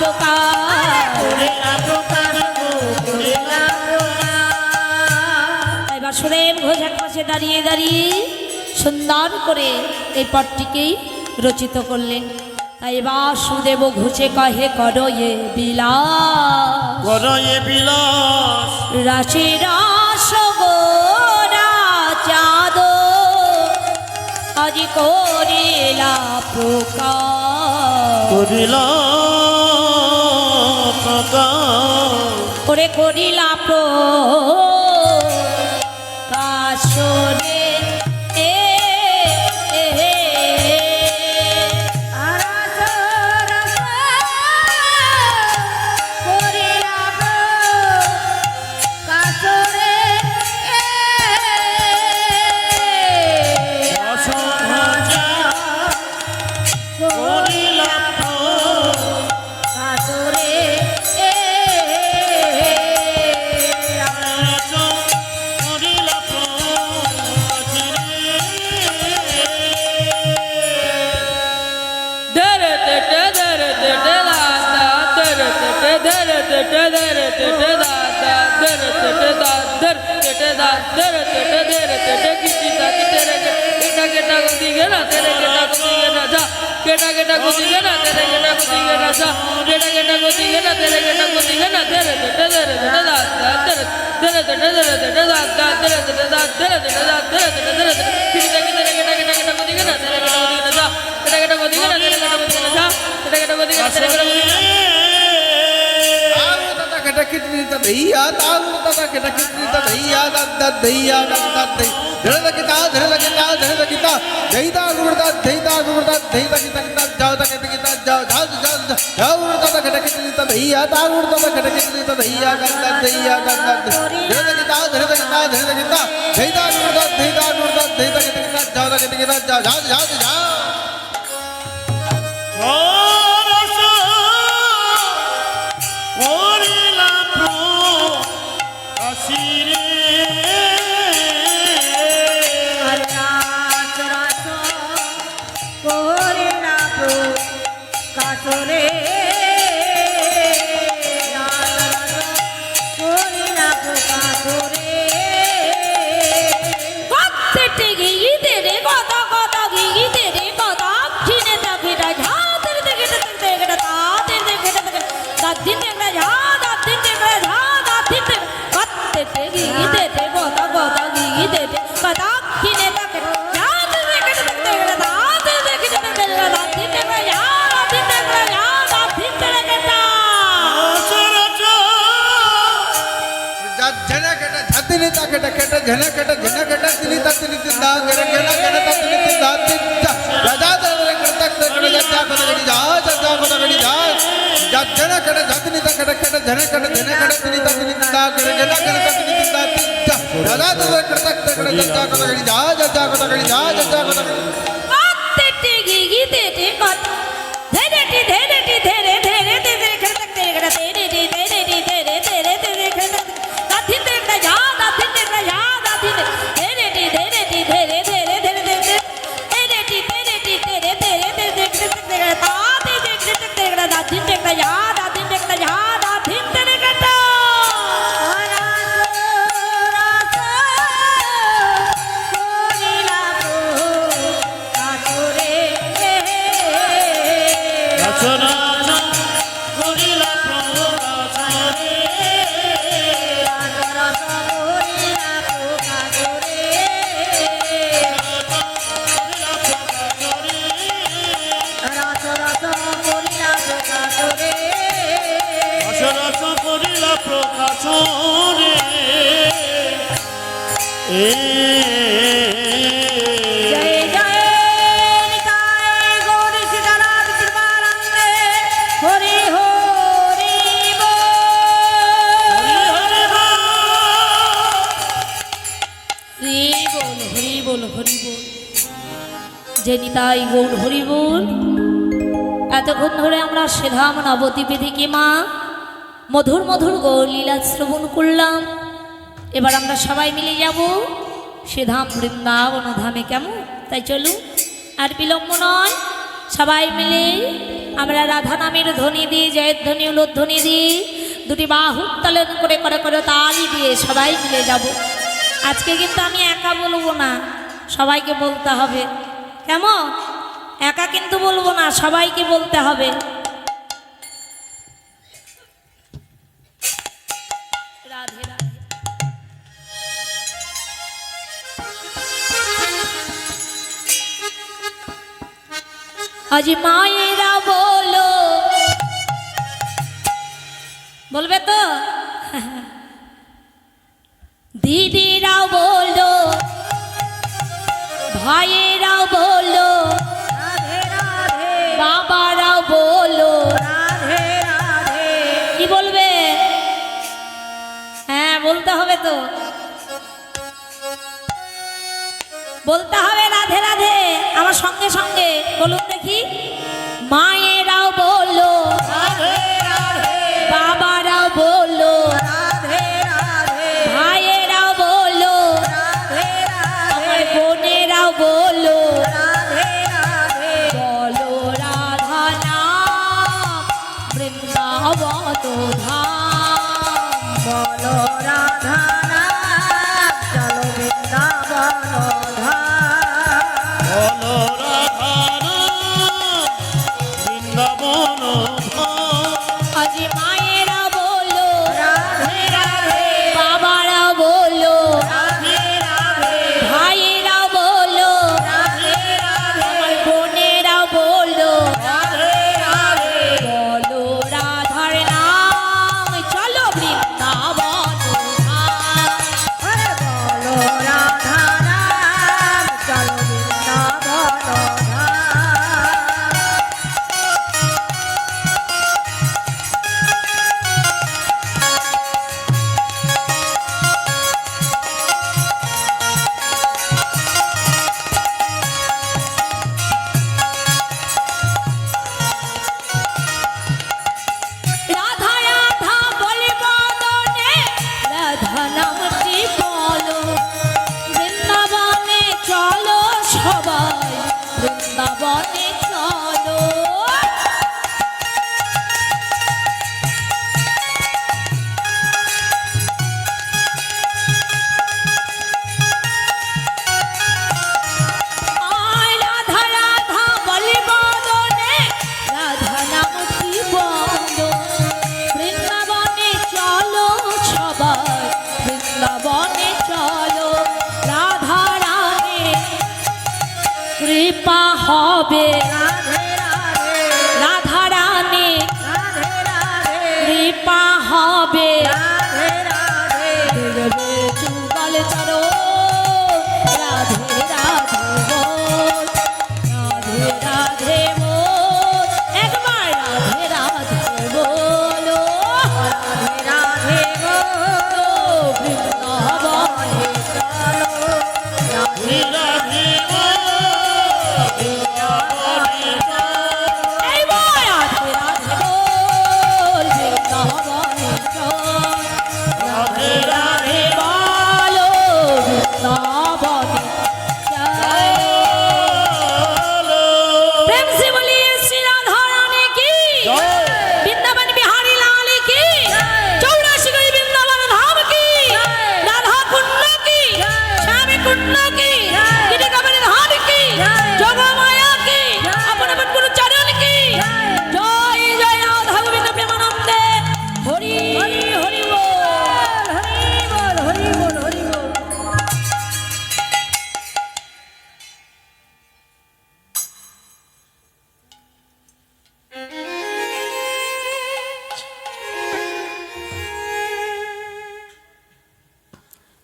প্রকাশ। তাই বাসুদেব ঘোষ এক পাশে দাঁড়িয়ে দাঁড়িয়ে সুন্দর করে এই পটটিকেই রচিত করলেন। তাই বাসুদেব ঘুষে কহে করো এ বিলাস। করয়ে বিলাস। রাশি রাস চাঁদ। আজি করিলা প্রকাশ। করিলা করে করিলা প্রকাশ টেটে দাদা দর টেটে দাদর টেটে দাদর টেটে দের টেটে কিচি তাকি তেরে কেটা কেটা গদি গেনা তেরে কেটা গদি গেনা যা কেটা কেটা গদি গেনা তেরে কেটা গদি গেনা যা কেটা কেটা গদি গেনা তেরে কেটা গদি গেনা তেরে টেটে দের টেটে দাদা দর তেরে টেটে দের টেটে দাদা তেরে টেটে দাদা তেরে টেটে দাদা তেরে টেটে দের কিচি তাকি তেরে কেটা কেটা কেটা গদি গেনা তেরে কেটা গদি গেনা যা কেটা কেটা গদি গেনা তেরে কেটা গদি গেনা যা কেটা কেটা গদি গেনা তেরে কেটা গদি গেনা ಕಿಟ್ನಿತ ದಯ್ಯ ತಾವು ತತ ಕೆಟ ಕಿಟ್ನಿತ ದಯ್ಯ ದದ್ದ ದಯ್ಯ ದದ್ದ ದೈ ಧರದ ಕಿತ ಧರದ ಕಿತ ಧರದ ಕಿತ ದೈತ ಗುರುತ ದೈತ ಗುರುತ ದೈತ ಕಿತ ಕಿತ ಜಾವ ತಕ ಕಿತ ಜಾವ ಜಾವ ಜಾವ ಜಾವ ತತ ಕೆಟ ಕಿಟ್ನಿತ ದಯ್ಯ ತಾವು ತತ ಕೆಟ ಕಿಟ್ನಿತ ದಯ್ಯ ದದ್ದ ದಯ್ಯ ದದ್ದ ಧರದ ಕಿತ ಧರದ ಕಿತ ಧರದ ಕಿತ ದೈತ ಗುರುತ ದೈತ ಗುರುತ ದೈತ ಕಿತ ಕಿತ ಜಾವ ತಕ ಕಿತ ಜಾವ ಜಾವ ಜಾವ ಜಾವ ಕೆಟ ಛತ್ತಿನಿ ತ ಕೆಟ ಕೆಟ ಜನ ಕೆಟ ಜನ ಕೆಟ ತಿನಿ ತ ತಿನಿ ತಿಂದ ಗೆರ ಗೆರ ಗೆರ ತ ತಿನಿ ತಿಂದ ತಿಂದ ರಜಾ ತರ ಕಟ ತ ಕಟ ಜಜ್ಜಾ ಕಟ ಗಡಿ ಜಾ ಜಜ್ಜಾ ಕಟ ಗಡಿ ಜಾ ಜನ ಕೆಟ ಛತ್ತಿನಿ ತ ಕೆಟ ಕೆಟ ಜನ ಕೆಟ ಜನ ಕೆಟ ತಿನಿ ತ ತಿನಿ ತಿಂದ ಗೆರ ಗೆರ ಗೆರ ತ ತಿನಿ ತಿಂದ ತಿಂದ ರಜಾ ತರ ಕಟ ತ ಕಟ ಜಜ್ಜಾ ಕಟ ಗಡಿ ಜಾ ಜಜ್ಜಾ ಕಟ ಗಡಿ ಜಾ ಜಜ್ಜಾ ಕಟ বল, হরি বল হরি বল। যে নিতাই গৌর, হরি বল। এতক্ষণ ধরে আমরা সেধাম নবদ্বীপে থেকে মা, মধুর মধুর গৌরলীলা শ্রবণ করলাম। এবার আমরা সবাই মিলে যাব সেধাম বৃন্দাবন ধামে। কেমন? তাই চলুন, আর বিলম্ব নয়। সবাই মিলে আমরা রাধা নামের ধ্বনি দিই জয়ের ধ্বনি উলোধ্বনি দিই দুটি বাহু তালন করে করে করে তালি দিয়ে সবাই মিলে যাব। আজকে কিন্তু আমি একা বলব না, সবাইকে বলতে হবে। কেমন? একা কিন্তু বলব না, সবাইকে বলতে হবে। আজি মায়েরা বলো, বলবে তো? সঙ্গে সঙ্গে বলুন দেখি। মায়ের আজি মায়া Baba.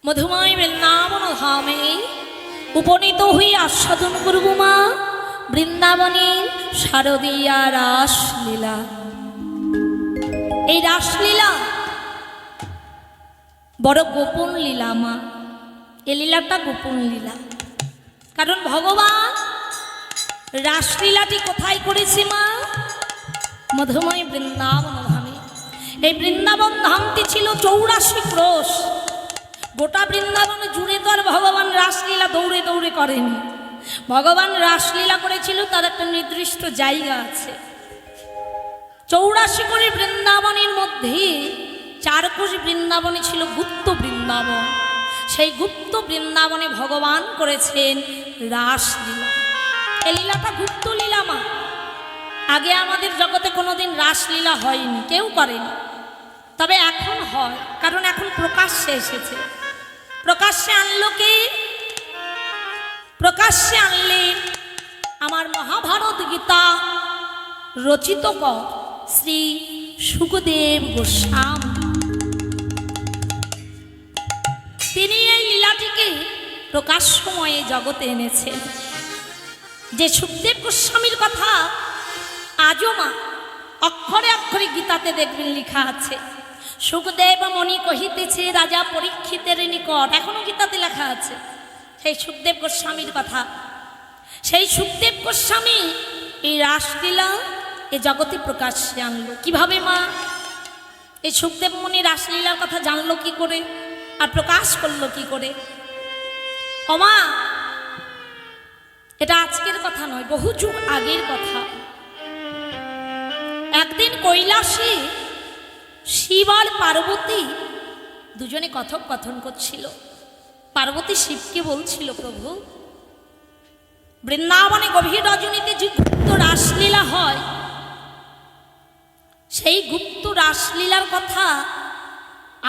মধুময় বৃন্দাবন ধামে উপনীত হই আস্বাদন করব মা। বৃন্দাবনে শারদীয়া রাসলীলা। এই রাসলীলা বড় গোপন লীলা মা। এ লীলাটা গোপন লীলা। কারণ ভগবান রাসলীলাটি কোথায় করেছে মা? মধুময় বৃন্দাবন ধামে। এই বৃন্দাবন ধামটি ছিল চৌরাশি ক্রোশ। গোটা বৃন্দাবন জুড়ে তো আর ভগবান রাসলীলা দৌড়ে দৌড়ে করেনি। ভগবান রাসলীলা করেছিল, তার একটা নির্দিষ্ট জায়গা আছে। চৌরাশি কোটি বৃন্দাবনের মধ্যে চার কোটি বৃন্দাবনে ছিল গুপ্ত বৃন্দাবন। সেই গুপ্ত বৃন্দাবনে ভগবান করেছেন রাসলীলা। এ লীলাটা গুপ্ত লীলা মা। আগে আমাদের জগতে কোনোদিন রাসলীলা হয়নি, কেউ করেনি। তবে এখন হয়, কারণ এখন প্রকাশ্যে এসেছে। প্রকাশ্যে আনলো কে? প্রকাশ্যে আনলেন আমার মহাভারত গীতা রচিত শ্রী সুখদেব গোস্বামী। তিনি এই লীলাটিকে প্রকাশ্যময়ে জগতে এনেছেন। যে সুখদেব গোস্বামীর কথা আজও মা অক্ষরে অক্ষরে গীতাতে দেখবেন লেখা আছে। সুখদেব মণি কহিতেছে, রাজা পরীক্ষিতের নিকট। এখনও গীতাতে লেখা আছে, সেই সুখদেব গোস্বামীর কথা। সেই সুখদেব গোস্বামী এই রাসলীলা এ জগতে প্রকাশ্যে আনলো। কীভাবে মা? এই সুখদেব মুনি রাসলীলার কথা জানলো কি করে? আর প্রকাশ করল কি করে? অমা এটা আজকের কথা নয়, বহু যুগ আগের কথা। একদিন কৈলাসে শিব আর পার্বতী দুজনে কথক কথন করছিল। পার্বতী শিবকে বলছিল, প্রভু, বৃন্দাবনে গভীর রজনীতে যে গুপ্ত রাসলীলা হয়, সেই গুপ্ত রাসলীলার কথা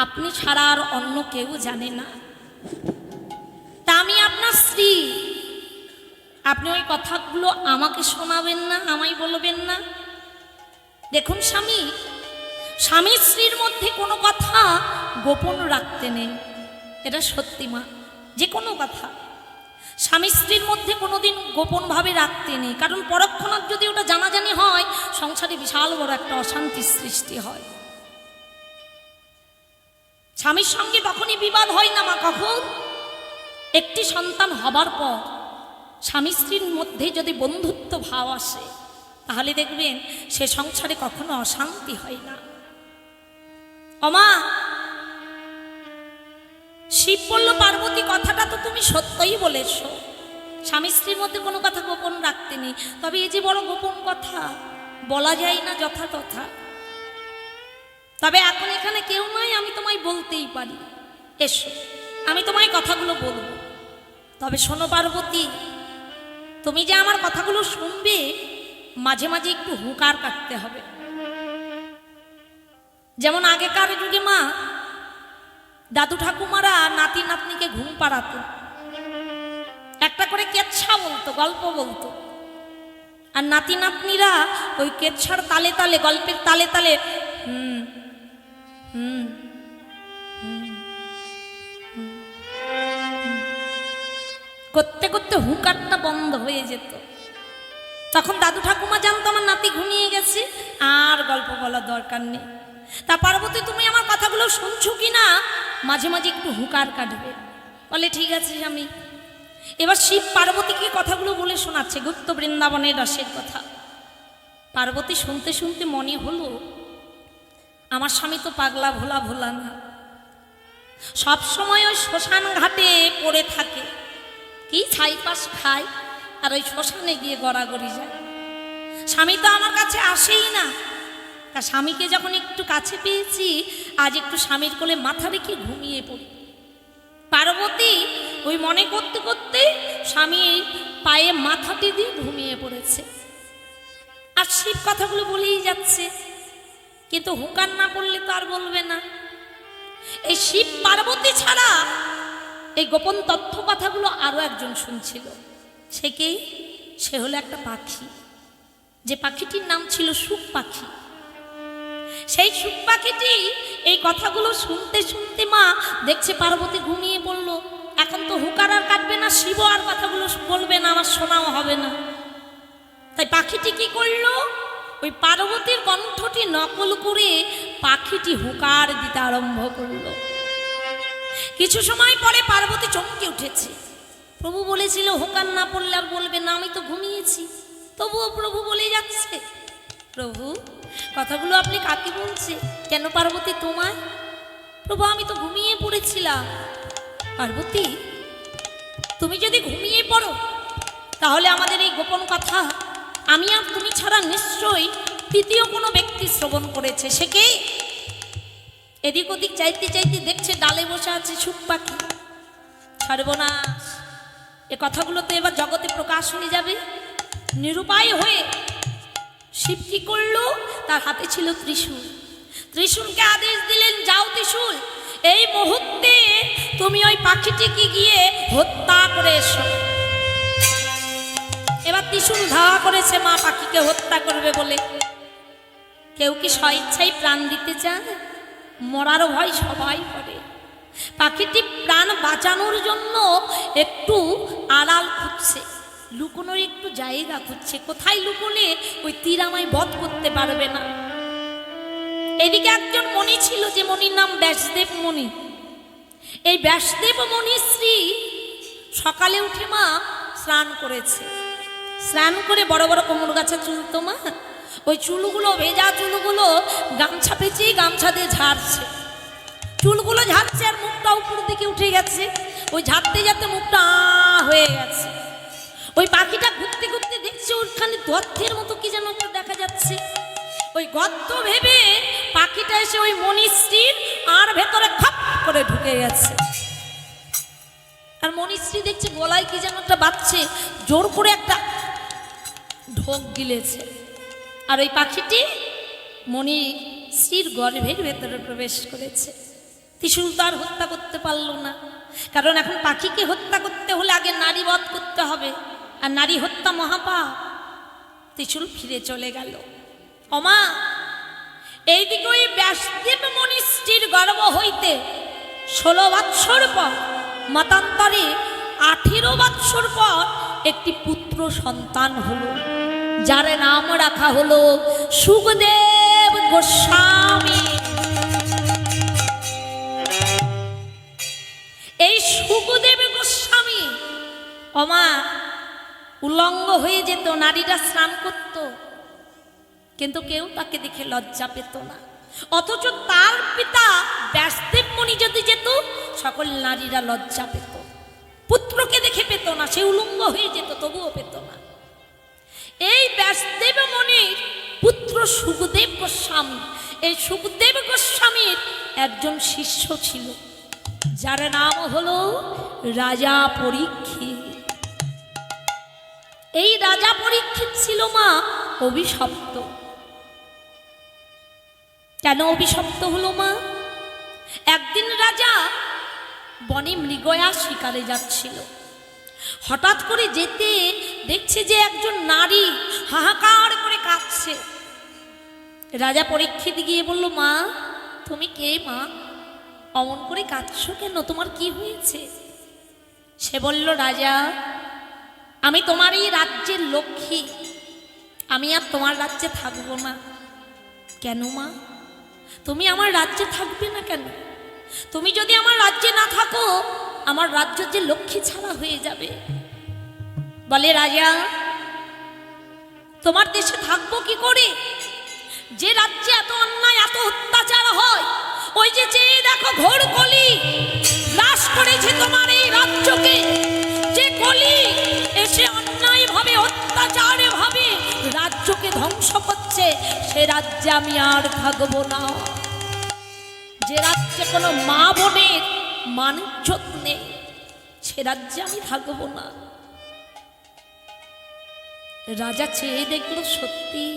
আপনি ছাড়া আর অন্য কেউ জানে না। তা আমি আপনার স্ত্রী। আপনি ওই কথাগুলো আমাকে শোনাবেন না, আমায় বলবেন না। দেখুন স্বামী স্বামী স্ত্রীর মধ্যে কোনো কথা গোপন রাখতে নেই। এটা সত্যি মা, যে কোনো কথা। স্বামী স্ত্রীর মধ্যে কোনোদিন গোপনভাবে রাখতে নেই। কারণ পরক্ষণাৎ যদি ওটা জানাজানি হয়, সংসারে বিশাল বড় একটা অশান্তির সৃষ্টি হয়। স্বামীর সঙ্গে তখনই বিবাদ হয় না মা, কখন? একটি সন্তান হবার পর স্বামী স্ত্রীর মধ্যে যদি বন্ধুত্ব ভাব আসে, তাহলে দেখবেন সে সংসারে কখনো অশান্তি হয় না। অমা শিব বলল, পার্বতী, কথাটা তো তুমি সত্যই বলেছ। স্বামী স্ত্রীর মধ্যে কোনো কথা গোপন রাখতে নেই। তবে এই যে বড় গোপন কথা, বলা যায় না যথাতথা। তবে এখন এখানে কেউ নাই, আমি তোমায় বলতেই পারি। এসো, আমি তোমায় কথাগুলো বলব। তবে শোনো পার্বতী, তুমি যে আমার কথাগুলো শুনবে, মাঝে মাঝে একটু হুঁকার কাটতে হবে। যেমন আগেকার যুগে মা দাদু ঠাকুমারা নাতি নাতনিকে ঘুম পাড়াতো একটা করে কেচ্ছা বলতো গল্প বলতো আর নাতি নাতনিরা ওই কেচ্ছার তালে তালে গল্পের তালে তালে হুম হুম। করতে করতে হুকারটা বন্ধ হয়ে যেত তখন দাদু ঠাকুমা জানতো আমার নাতি ঘুমিয়ে গেছে আর গল্প বলার দরকার নেই তা পার্বতী, তুমি আমার কথাগুলো শুনছো কি না মাঝে মাঝে একটু হুকার কাটবে বলে, ঠিক আছে আমি এবার শিব পার্বতীকে কথাগুলো বলে শোনাচ্ছে, গুপ্ত বৃন্দাবনের রসের কথা। পার্বতী শুনতে শুনতে মনে হলো, আমার স্বামী তো পাগলা ভোলা ভোলা না। সব সময় ওই শ্মশান ঘাটে পড়ে থাকে। কি ছাইপাশ খায়, আর ওই শ্মশানে গিয়ে গড়াগড়ি যায়। স্বামী তো আমার কাছে আসেই না। তা স্বামীকে যখন একটু কাছে পেয়েছি, আজ একটু স্বামীর কোলে মাথা রেখে ঘুমিয়ে পড়ি। পার্বতী, ওই মনে করতে করতে স্বামী পায়ে মাথাটি দিয়ে ঘুমিয়ে পড়েছে। আর শিব কথাগুলো বলেই যাচ্ছে, কিন্তু হুকার না পড়লে তো আর বলবে না। এই শিব পার্বতী ছাড়া এই গোপন তথ্য কথাগুলো আরও একজন শুনছিল। সে কে? সে হলো একটা পাখি। যে পাখিটির নাম ছিল সুখ পাখি। সেই সুখ পাখিটি এই কথাগুলো শুনতে শুনতে মা দেখছে পার্বতী ঘুমিয়ে পড়ল। এখন তো হুকার আর কাটবে না, শিব আর কথাগুলো বলবে না আমার শোনাও হবে না। তাই পাখিটি কি করল? ওই পার্বতীর কণ্ঠটি নকল করে পাখিটি হুকার দিতে আরম্ভ করল। কিছু সময় পরে পার্বতী চমকে উঠেছে। প্রভু বলেছিল, হুকার না পড়লে আর বলবে না, আমি তো ঘুমিয়েছি। তবুও প্রভু বলে যাচ্ছে, প্রভু কথাগুলো আপনি কাকে বলছে? কেন পার্বতী তোমায়? প্রভু, আমি তো ঘুমিয়ে পড়েছিলাম। পার্বতী, তুমি যদি ঘুমিয়ে পড়ো, তাহলে আমাদের এই গোপন কথা আমি আর তুমি ছাড়া নিশ্চয়ই তৃতীয় কোনো ব্যক্তি শ্রবণ করেছে। সে কে? এদিক ওদিক চাইতে চাইতে দেখছে ডালে বসে আছে সুখ পাখি। সর্বনাশ এ কথাগুলো তো এবার জগতে প্রকাশ হয়ে যাবে। নিরুপায় হয়ে শিব কি করল? তার হাতে ছিল ত্রিশূল। ত্রিশূলকে আদেশ দিলেন, যাও ত্রিশূল, এই মুহূর্তে তুমি ওই পাখিটিকে গিয়ে হত্যা করে এসো। এবার ত্রিশূল ধাওয়া করেছে, মা পাখিকে হত্যা করবে বলে। কেউ কি স্বইচ্ছাই প্রাণ দিতে চায়? মরার ভয় সবাই করে। পাখিটি প্রাণ বাঁচানোর জন্য একটু আড়াল খুঁজছে। লুকোনোর একটু জায়গা খুঁজছে। কোথায় লুকোলে ওই তীর আমায় বধ করতে পারবে না। এদিকে একজন মণি ছিল যে মণির নাম ব্যাসদেব মণি। এই ব্যাসদেব মণির স্ত্রী সকালে উঠে মা স্নান করেছে। স্নান করে বড় বড় কোমর গাছে চুল তো মা। ওই চুলগুলো, ভেজা চুলগুলো গামছা পেঁচিয়ে গামছা দিয়ে ঝাড়ছে। চুলগুলো ঝাড়ছে আর মুখটা উপর দিকে উঠে গেছে। ওই ঝাড়তে যাতে মুখটা আ হয়ে গেছে। ওই পাখিটা ঘুরতে ঘুরতে দেখছে ওখানে গর্তের মতো কি যেন একটা দেখা যাচ্ছে। ওই গর্ত ভেবে পাখিটা এসে ওই মনিশ্রীর আর ভেতরে খাপ করে ঢুকে গেছে। আর মনিশ্রী দেখছে গলায় কি যেন একটা বাচ্চে জোর করে একটা ঢোক গিলেছে। আর ওই পাখিটি শ্রীর গর্ভের ভেতরে প্রবেশ করেছে। ত্রিশুল তো আর হত্যা করতে পারল না। কারণ এখন পাখিকে হত্যা করতে হলে আগে নারী বধ করতে হবে। আর নারী হত্যা মহাপাপ। ত্রিশুল ফিরে চলে গেল। অমা এইদিকে ওই ব্যাসদেব মনিষ্ঠির গর্ব হইতে ষোলো বৎসর পর, মতান্তরে আঠেরো বৎসর পর একটি পুত্র সন্তান হলো, যার নাম রাখা হলো সুখদেব গোস্বামী। এই সুখদেব গোস্বামী অমা উলঙ্গ হয়ে যেত, নারীরা স্নান করতো। কিন্তু কেউ তাকে দেখে লজ্জা পেত না। অথচ তার পিতা ব্যাসদেব মণি যদি যেত, সকল নারীরা লজ্জা পেত। পুত্রকে দেখে পেত না, সে উলঙ্গ হয়ে যেত, তবুও পেত না। এই ব্যাসদেব মনির পুত্র সুখদেব গোস্বামী। এই সুখদেব গোস্বামীর একজন শিষ্য ছিল, যার নাম হলো রাজা পরীক্ষিত। এই রাজা পরীক্ষিত ছিল মা অভিশপ্ত। কেন অভিশপ্ত হলো মা? একদিন রাজা বনে মৃগয়া শিকারে যাচ্ছিল। হঠাৎ করে যেতে দেখছে যে একজন নারী হাহাকার করে কাঁদছে রাজা পরীক্ষিত গিয়ে বলল, মা, তুমি কে মা? অমন করে কাঁদছো কেন? তোমার কি হয়েছে? সে বলল, রাজা আমি তোমার এই রাজ্যের লক্ষ্মী। আমি আর তোমার রাজ্যে থাকব না। কেন মা? তুমি আমার রাজ্যে থাকবে না কেন? তুমি যদি আমার রাজ্যে না থাকো, আমার রাজ্য যে লক্ষ্মী ছাড়া হয়ে যাবে। বলে রাজা, তোমার দেশে থাকব কি করে? যে রাজ্যে এত অন্যায়, এত অত্যাচার হয়, ওই যে চেয়ে দেখো ঘোর কলি গ্রাস করেছে তোমার এই রাজ্যকে। অন্যায় ভাবে, অত্যাচার ভাবে, রাজ্যকে ধ্বংস করছে, সে রাজ্যে আমি আর থাকব না। যে রাজ্যে কোনো মা বোনের মানিজ্যত নেই, সে রাজ্যে আমি থাকব না। রাজা চেয়ে দেখল, সত্যি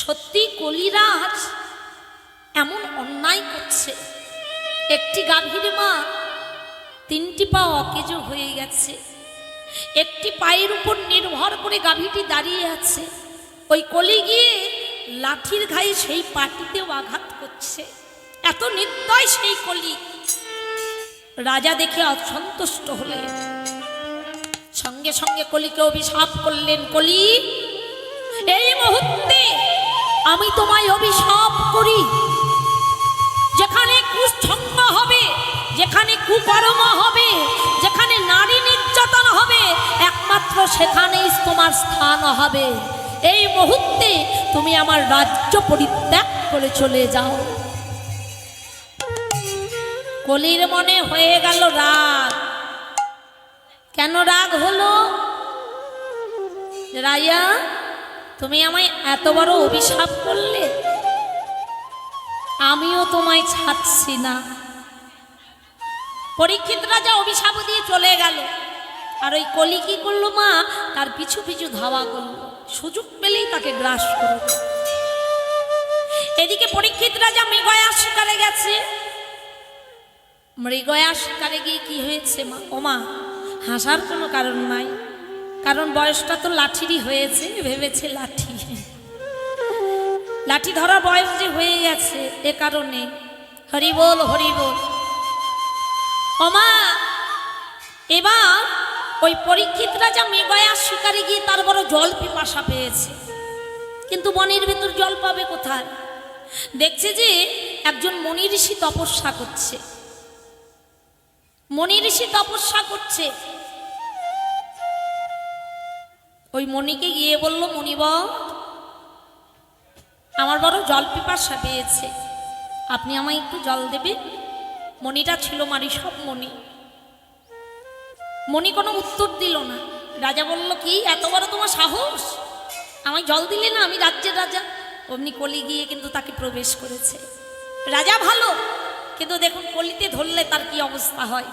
সত্যি কলিরাজ এমন অন্যায় করছে। একটি গাভীর মা, তিনটি পা অকেজ হয়ে গেছে। একটি পায়ের উপর নির্ভর করে গাভীটি দাঁড়িয়ে আছে। ওই কলি গিয়ে লাঠির ঘায়ে সেই পাটিতেও আঘাত করছে। এত নির্দয় সেই কলি। রাজা দেখে অসন্তুষ্ট হলেন। সঙ্গে সঙ্গে কলিকে অভিশাপ করলেন, কলি, এই মুহূর্তে আমি তোমায় অভিশাপ করি। যেখানে কুষ্ঠঙ্গ হবে, যেখানে কুকর্ম হবে সেখানেই তোমার স্থান হবে। এই মুহূর্তে তুমি আমার রাজ্য পরিত্যাগ করে চলে যাও। কলির মনে হয়ে গেল রাগ। কেন রাগ হলো? রায়া তুমি আমায় এত বড় অভিশাপ করলে? আমিও তোমায় ছাড়ছি না। পরীক্ষিত রাজা অভিশাপ দিয়ে চলে গেল। আর ওই কলি কি করল মা? তার পিছু পিছু ধাওয়া করল। সুযোগ পেলেই তাকে গ্রাস করল। এদিকে পরীক্ষিত রাজা মৃগয়া শিকারে গেছে। মৃগয়া শিকারে গিয়ে কি হয়েছে মা? ওমা হাসার কোনো কারণ নাই। কারণ বয়সটা তো লাঠিরই হয়েছে, ভেবেছে লাঠি। লাঠি ধরার বয়স যে হয়ে গেছে, এ কারণে। হরি বল হরি ওমা এবার ওই পরীক্ষিত রাজা মেঘয়া শিকারে গিয়ে তার বড় জল পিপাসা পেয়েছে। কিন্তু বনের ভেতর জল পাবে কোথায়? দেখছে যে একজন মনি ঋষি তপস্যা করছে। মনি ঋষি তপস্যা করছে। ওই মণিকে গিয়ে বলল মণিব আমার বড় জল পিপাসা পেয়েছে। আপনি আমায় একটু জল দেবেন? মণিটা ছিল মারি সব মণি। মণি কোনো উত্তর দিল না। রাজা বলল, কি, এত বড় তোমার সাহস? আমায় জল দিলে না? আমি রাজ্যের রাজা। অমনি কলি গিয়ে কিন্তু তাকে প্রবেশ করেছে। রাজা ভালো, কিন্তু দেখুন কলিতে ধরলে তার কি অবস্থা হয়?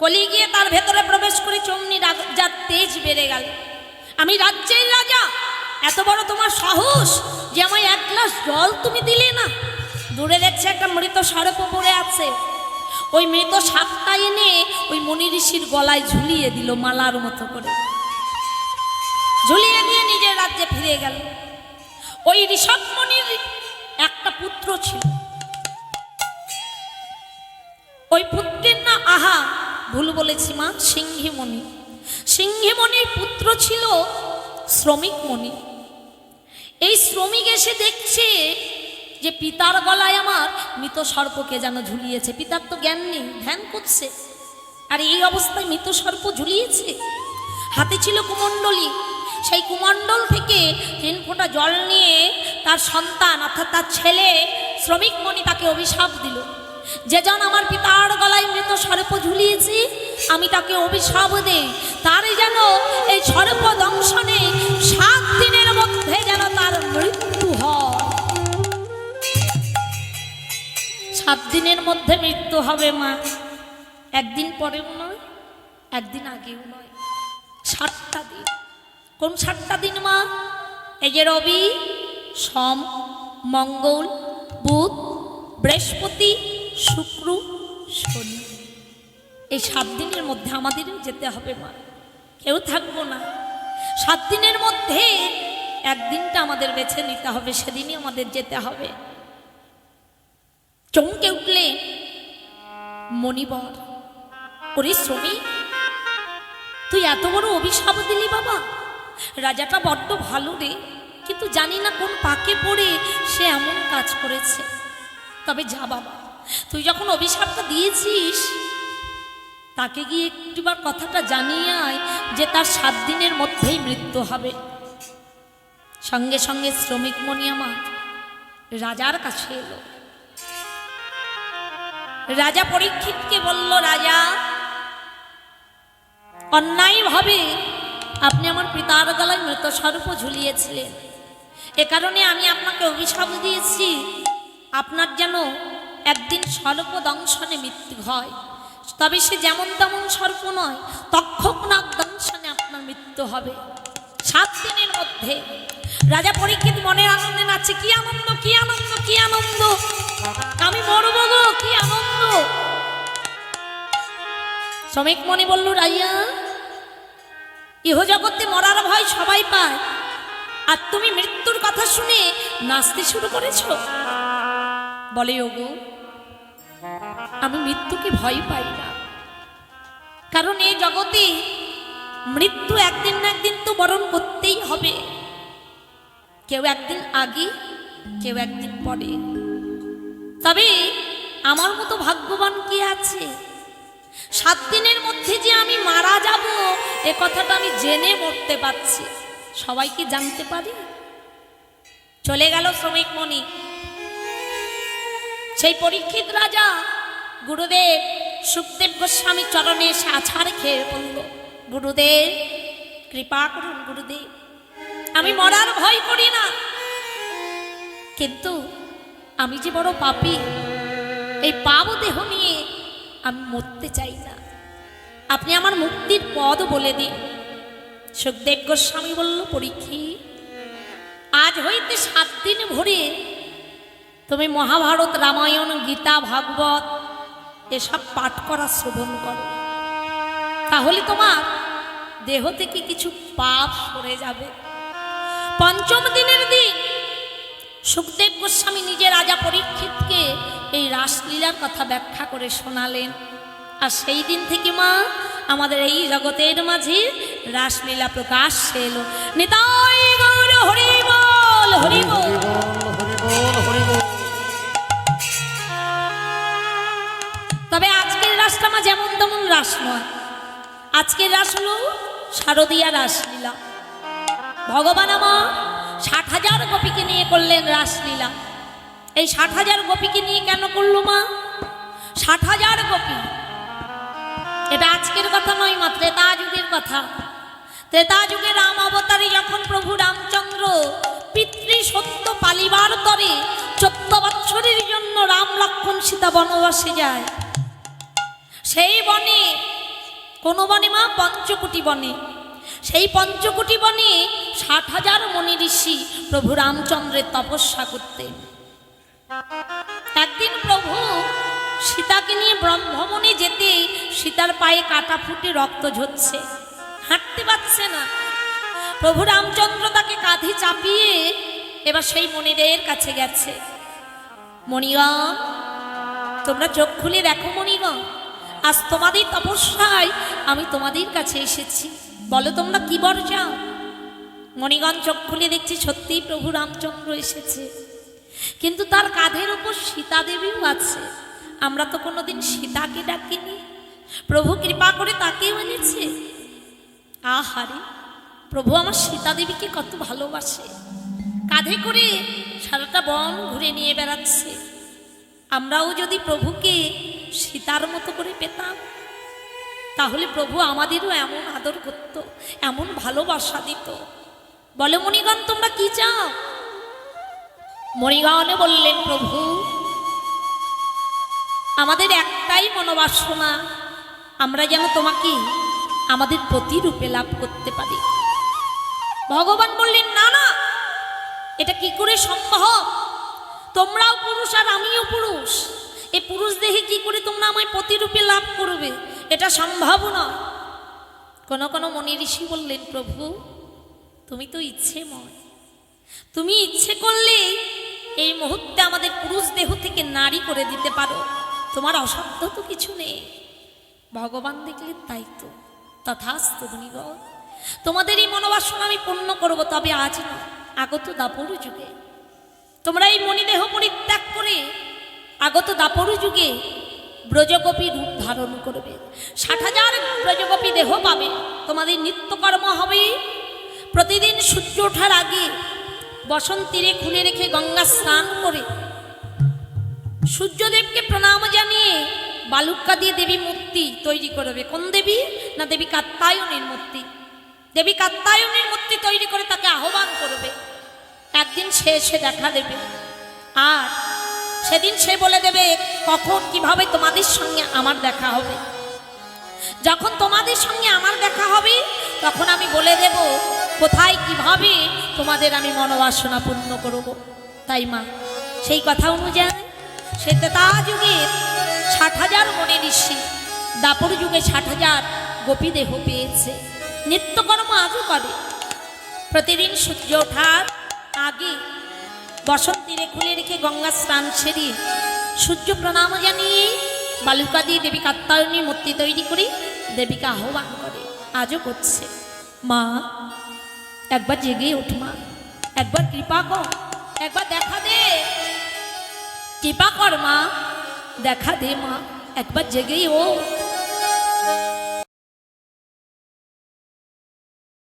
কলি গিয়ে তার ভেতরে প্রবেশ করে চমনি রাজার তেজ বেড়ে গেল। আমি রাজ্যের রাজা, এত বড় তোমার সাহস যে আমায় এক গ্লাস জল তুমি দিলে না? দূরে দেখছে একটা মৃত সড়ক পড়ে আছে। ওই মৃত সাতটা এনে ওই মনি ঋষির গলায় ঝুলিয়ে দিল মালার মতো করে। ঝুলিয়ে দিয়ে নিজের রাজ্যে ফিরে গেল। ওই ঋষভ মনির একটা পুত্র ছিল। ওই পুত্রের না আহা, ভুল বলেছি মা সিংহীমণি সিংহীমণির পুত্র ছিল শ্রমিক মণি এই শ্রমিক এসে দেখছে যে পিতার গলায় আমার মৃত সর্পকে যেন ঝুলিয়েছে। পিতার তো জ্ঞান নেই, ধ্যান করছে। আর এই অবস্থায় মৃত সর্প ঝুলিয়েছে? হাতে ছিল কুমণ্ডলী। সেই কুমণ্ডল থেকে তিন ফোঁটা জল নিয়ে তার সন্তান, অর্থাৎ তার ছেলে, শ্রমিক মণি তাকে অভিশাপ দিল। যে জন আমার পিতার গলায় মৃত সর্প ঝুলিয়েছে, আমি তাকে অভিশাপ দেই। তারই যেন এই সর্প দংশনে সাত দিনের মধ্যে যেন তার মৃত্যু সাত দিনের মধ্যে মৃত্যু হবে, মা। একদিন পরেও নয়, একদিন আগেও নয়। সাতটা দিন। কোন সাতটা দিন, মা? এই যে রবি, সোম, মঙ্গল, বুধ, বৃহস্পতি, শুক্র, শনি। এই সাত দিনের মধ্যে আমাদেরও যেতে হবে, মা। কেউ থাকব না। সাত দিনের মধ্যে একদিনটা আমাদের বেছে নিতে হবে, সেদিনই আমাদের যেতে হবে। চমকে উঠলে মণিবর, ওরে শ্রমিক তুই এত বড় অভিশাপ দিলি বাবা। রাজাটা বড্ড ভালো রে, কিন্তু জানি না কোন পাকে পড়ে সে এমন কাজ করেছে। তবে যা বাবা, তুই যখন অভিশাপটা দিয়েছিস, তাকে গিয়ে একটিবার কথাটা জানিয়ে আয় যে তার সাত দিনের মধ্যেই মৃত্যু হবে। সঙ্গে সঙ্গে শ্রমিক মণি আমার রাজার কাছে এলো। রাজা পরীক্ষিতকে বলল, রাজা অন্যায়ভাবে আপনি আমার পিতার গলায় মৃত স্বরূপ ঝুলিয়েছিলেন। এ কারণে আমি আপনাকে অভিশাপ দিয়েছি। আপনার যেন একদিন স্বল্প দংশনে মৃত্যু হয়। তবে সে যেমন তেমন সর্প নয় তক্ষক নাগ দংশনে আপনার মৃত্যু হবে। সাত দিনের মধ্যে রাজা পরীক্ষিত মনের আনন্দে নাচছে, কি আনন্দ কি আনন্দ কি আনন্দ? আমি মরবো গো, কি আনন্দ? শ্রমিক মনে বলল, রাইয়া ইহ জগতে মরার ভয় সবাই পায়। আর তুমি মৃত্যুর কথা শুনে নাচতে শুরু করেছ? বলে, ওগো, আমি মৃত্যুকে ভয় পাই না। কারণ এই জগতে মৃত্যু একদিন না একদিন তো বরণ করতেই হবে। কেউ একদিন আগে, কেউ একদিন পরে। তবে আমার মতো ভাগ্যবান কে আছে? সাত দিনের মধ্যে যে আমি মারা যাব, এ কথাটা আমি জেনে মরতে পারছি। সবাই কি জানতে পারি? চলে গেল শ্রমিক মণি। সেই পরীক্ষিত রাজা গুরুদেব সুখদেব গোস্বামী চরণে এসে আছাড় খেয়ে পড়ল গুরুদেব, কৃপা করুন গুরুদেব। আমি মরার ভয় করি না। কিন্তু আমি যে বড় পাপী, এই পাপ দেহ নিয়ে আমি মরতে চাই না। আপনি আমার মুক্তির পদ বলে দিন। সুখদেব গোস্বামী বলল, পরীক্ষী, আজ হইতে সাত দিন ভরে তুমি মহাভারত রামায়ণ, গীতা, ভাগবত এসব পাঠ করা শ্রবণ করো। তাহলে তোমার দেহ থেকে কিছু পাপ সরে যাবে। পঞ্চম দিনের দিন সুখদেব গোস্বামী নিজে রাজা পরীক্ষিতকে এই রাসলীলার কথা ব্যাখ্যা করে শোনালেন। আর সেই দিন থেকে মা আমাদের এই জগতের মাঝে রাসলীলা প্রকাশ এলো। নিতাই গৌর হরি বল হরি বল। তবে আজকের রাসটা মা যেমন তেমন রাস নয়। আজকের রাস হলো শারদীয়া রাসলীলা। ভগবান আমার, ষাট হাজার গোপীকে নিয়ে করলেন রাসলীলা। এই ষাট হাজার গোপীকে নিয়ে কেন করল মা? ষাট হাজার গোপী। এটা আজকের কথা নয় মা, ত্রেতা যুগের কথা। ত্রেতা যুগে রাম অবতারী যখন প্রভু রামচন্দ্র পিতৃ সত্য পালিবার তরে চোদ্দ বৎসরের জন্য রাম লক্ষণ সীতা বনবাসে যায়। সেই বনে, কোন বনে মা, পঞ্চকুটি বনে। সেই পঞ্চকুটি বনে ষাট হাজার মণি ঋষি প্রভু রামচন্দ্রের তপস্যা করতেন একদিন প্রভু সীতাকে নিয়ে ব্রহ্মমণি যেতে সীতার পায়ে কাটা ফুটে রক্ত ঝরছে। হাঁটতে পারছে না। প্রভু রামচন্দ্র তাকে কাঁধে চাপিয়ে এবার সেই মণিদের কাছে গেছে। মণিগণ, তোমরা চোখ খুলে দেখো মণিগণ, আজ তোমাদের তপস্যায় আমি তোমাদের কাছে এসেছি। বলো তোমরা কি বর চাও মণিগণ চোখ খুলে দেখছি সত্যিই প্রভু রামচন্দ্র এসেছে। কিন্তু তার কাঁধের উপর সীতা দেবীও আছে। আমরা তো কোনোদিন সীতাকে ডাকিনি। প্রভু কৃপা করে তাকেও এনেছে। আহারে, প্রভু আমার সীতা দেবীকে কত ভালোবাসে। কাঁধে করে সারাটা বন ঘুরে নিয়ে বেড়াচ্ছে। আমরাও যদি প্রভুকে সীতার মতো করে পেতাম তাহলে প্রভু আমাদেরও এমন আদর করত, এমন ভালোবাসা দিত। বলে মণিগণ, তোমরা কি চাও? মণিগণে বললেন, প্রভু, আমাদের একটাই মনোবাসনা, আমরা যেন তোমাকে আমাদের প্রতিরূপে লাভ করতে পারি। ভগবান বললেন, না না, এটা কি করে সম্ভব? তোমরাও পুরুষ আর আমিও পুরুষ। এই পুরুষ দেহে কি করে তোমরা আমায় প্রতিরূপে লাভ করবে? এটা সম্ভব নয়। কোন কোন মনি ঋষি বললেন, প্রভু, তুমি তো ইচ্ছেময়। তুমি ইচ্ছে করলে এই মুহূর্তে আমাদের পুরুষ দেহ থেকে নারী করে দিতে পারো। তোমার অসাধ্য তো কিছু নেই। ভগবান দেখলেন তাই তো। তথাস্ত তোমাদের এই মনোবাসনা আমি পূর্ণ করব, তবে আজ না, আগত দাপর যুগে। তোমরা এই মণিদেহ পরিত্যাগ করে আগত দাপর যুগে ব্রজগোপী রূপ ধারণ করবে। ষাট হাজার ব্রজগোপী দেহ পাবে। তোমাদের নিত্যকর্ম হবে। প্রতিদিন সূর্য ওঠার আগে বসন্তীরে খুলে রেখে গঙ্গা স্নান করে সূর্যদেবকে প্রণাম জানিয়ে বালুকা দিয়ে দেবী মূর্তি তৈরি করবে। কোন দেবী? না দেবী কাত্তায়নের মূর্তি। দেবী কাত্তায়নের মূর্তি তৈরি করে তাকে আহ্বান করবে। একদিন সে এসে দেখা দেবে। আর সেদিন সে বলে দেবে, কখন কীভাবে তোমাদের সঙ্গে আমার দেখা হবে? যখন তোমাদের সঙ্গে আমার দেখা হবে, তখন আমি বলে দেব, কোথায়, কীভাবে তোমাদের আমি মনোবাসনা পূর্ণ করব? তাই মা, সেই কথা অনুযায়ী সে তা যুগের ষাট হাজার মনে ঋষি, দাপর যুগে ষাট হাজার গোপী দেহ পেয়েছে। নিত্যকর্ম আজও করে। প্রতিদিন সূর্য ওঠার আগে বসন্তীরে খুলে রেখে গঙ্গা স্নান সেরিয়ে সূর্য প্রণাম জানিয়ে বালুকা দিয়ে দেবী কাত্তায়নী মূর্তি তৈরি করে দেবীকে আহ্বান করে। আজও করছে। মা, একবার জেগে ওঠ মা। একবার কৃপা কর। একবার দেখা দে। কৃপা কর মা। দেখা দে মা। একবার জেগেই ও